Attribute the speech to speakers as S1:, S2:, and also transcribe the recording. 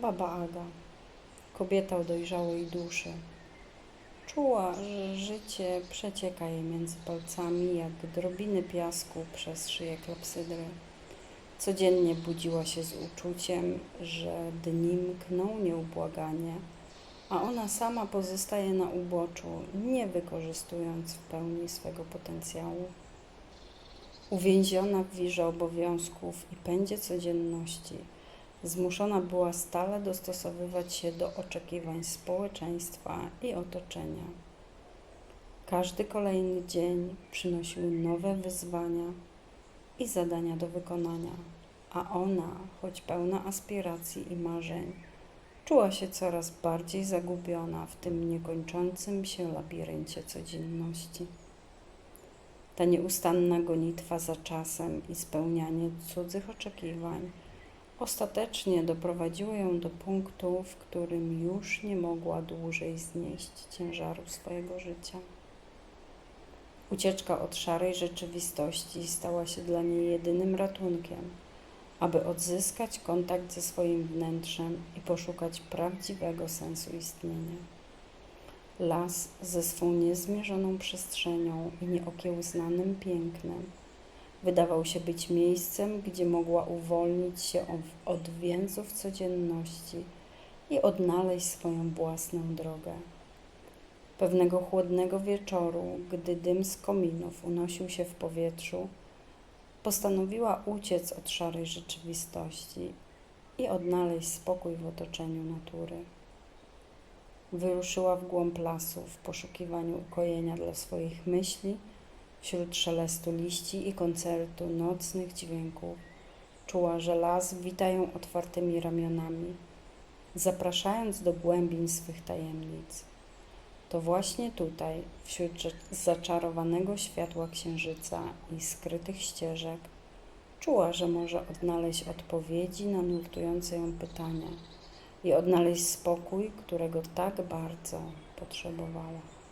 S1: Baba Aga, kobieta o dojrzałej duszy. Czuła, że życie przecieka jej między palcami jak drobiny piasku przez szyję klepsydry. Codziennie budziła się z uczuciem, że dni mkną nieubłaganie, a ona sama pozostaje na uboczu, nie wykorzystując w pełni swego potencjału. Uwięziona w wirze obowiązków i pędzie codzienności, zmuszona była stale dostosowywać się do oczekiwań społeczeństwa i otoczenia. Każdy kolejny dzień przynosił nowe wyzwania i zadania do wykonania, a ona, choć pełna aspiracji i marzeń, czuła się coraz bardziej zagubiona w tym niekończącym się labiryncie codzienności. Ta nieustanna gonitwa za czasem i spełnianie cudzych oczekiwań ostatecznie doprowadziło ją do punktu, w którym już nie mogła dłużej znieść ciężaru swojego życia. Ucieczka od szarej rzeczywistości stała się dla niej jedynym ratunkiem, aby odzyskać kontakt ze swoim wnętrzem i poszukać prawdziwego sensu istnienia. Las ze swą niezmierzoną przestrzenią i nieokiełznanym pięknem wydawał się być miejscem, gdzie mogła uwolnić się od- więzów codzienności i odnaleźć swoją własną drogę. Pewnego chłodnego wieczoru, gdy dym z kominów unosił się w powietrzu, postanowiła uciec od szarej rzeczywistości i odnaleźć spokój w otoczeniu natury. Wyruszyła w głąb lasu w poszukiwaniu ukojenia dla swoich myśli, wśród szelestu liści i koncertu nocnych dźwięków. Czuła, że las wita ją otwartymi ramionami, zapraszając do głębin swych tajemnic. To właśnie tutaj, wśród zaczarowanego światła księżyca i skrytych ścieżek, czuła, że może odnaleźć odpowiedzi na nurtujące ją pytania i odnaleźć spokój, którego tak bardzo potrzebowała.